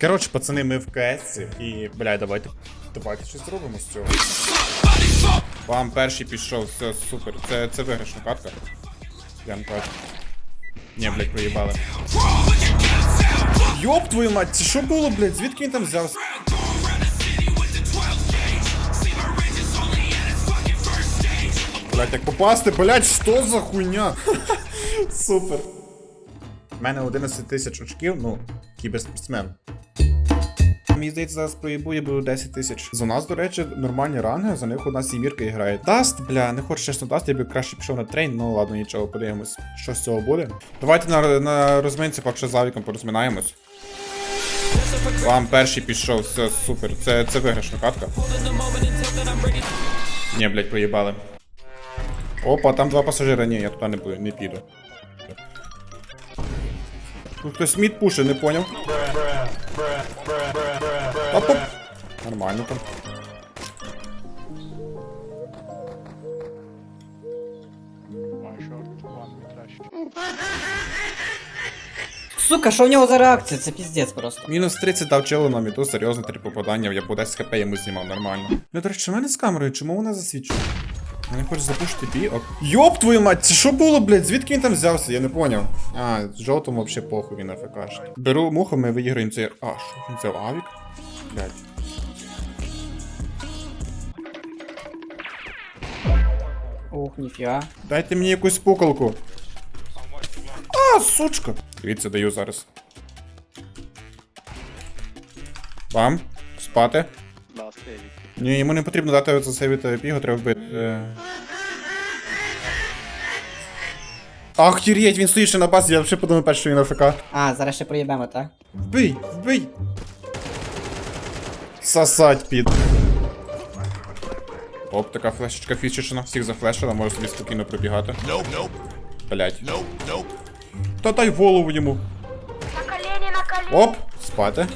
Коротше, пацани, ми в КС і, бля, давайте. Давайте щось зробимо з цього. Вам перший пішов, все, супер. Це, це виграшна катка. Я не бачу. Ні, блядь, проїбали. Йоп твою мать, це що було, блядь? Звідки він там взявся? Блядь, як попасти, блядь, що за хуйня? Супер. У мене 11 тисяч очків, ну, кіберспортсмен. Мені здається, зараз проїбує буде 10 тисяч. За нас, до речі, нормальні ранги, за них одна сімірка грає. Даст, бля, не хочу чесно даст, я би краще пішов на трейн, ну ладно, нічого, подивимось, що з цього буде. Давайте на, на розминці, поки що з Авіком порозминаємось. Вам перший пішов, все, супер. Це, це виграшна катка. Ні, блядь, проїбали. Опа, там два пасажира. Ні, я туди не буду, не піду. Тут хтось мід пуше, не поняв. Оп, оп. Нормально там. Сука, що в нього за реакція? Це піздець просто. Мінус 30 дав челу на міту, серйозно, три попадання, я по 10 хп йому знімав нормально. Ну, до речі, в мене з камерою, чому вона засвідчує? Я не запушити бій, ок. Йоп твою мать, це що було, блядь? Звідки він там взявся? Я не поняв. А, з жовтому вообще похуй він АФКшить. Беру муху, ми виіграємо цей. А, що він взяв авік? Блядь. Ух, ніфіга. Дайте мені якусь пукалку. А, сучка. Дивіться, даю зараз. Вам? Спати? Ні, йому не потрібно дати засейвити його треба вбити. Е. Охереть, він стоїть ще на базі, я вже подумав перше, що він АФК. А, зараз ще проїбемо, так? Вбий, вбий. Сосать під. Оп, така флешечка фішечна, всіх зафлешила, може собі спокійно пробігати. Блять. Та дай голову йому. На колени, на колени. Оп, спати.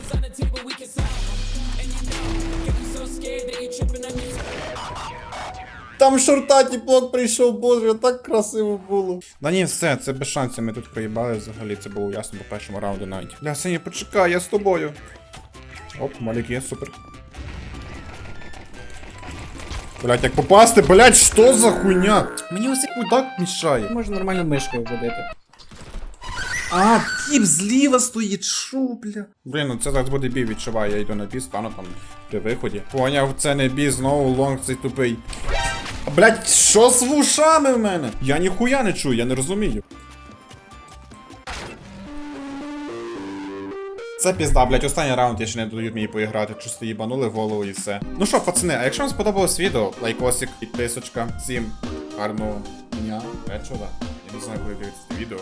Там шортаті блок прийшов, боже, так красиво було. Да ні, все, це без шансів, ми тут проїбали взагалі, це було ясно по першому раунду навіть. Бля, Сеня, почекай, я з тобою. Оп, малік є, супер. Блять, як попасти, блять, що за хуйня? Мені ось як так мішає. Можна нормально мишкою водити. А, тіп зліва стоїть, шо, бля. Блін, ну це зараз буде бій, відчуваю, я йду на бій, стану там при виході. Поняв, це не бій, знову лонг цей тупий. Блять, що з вушами в мене? Я ніхуя не чую, я не розумію. Це пізда, блять, останній раунд, я ще не дають мені поіграти, чисто їбанули голову і все. Ну що, пацани, а якщо вам сподобалось відео, лайкосик, підписочка, всім гарного дня, вечора. Я не знаю, коли дивитися відео.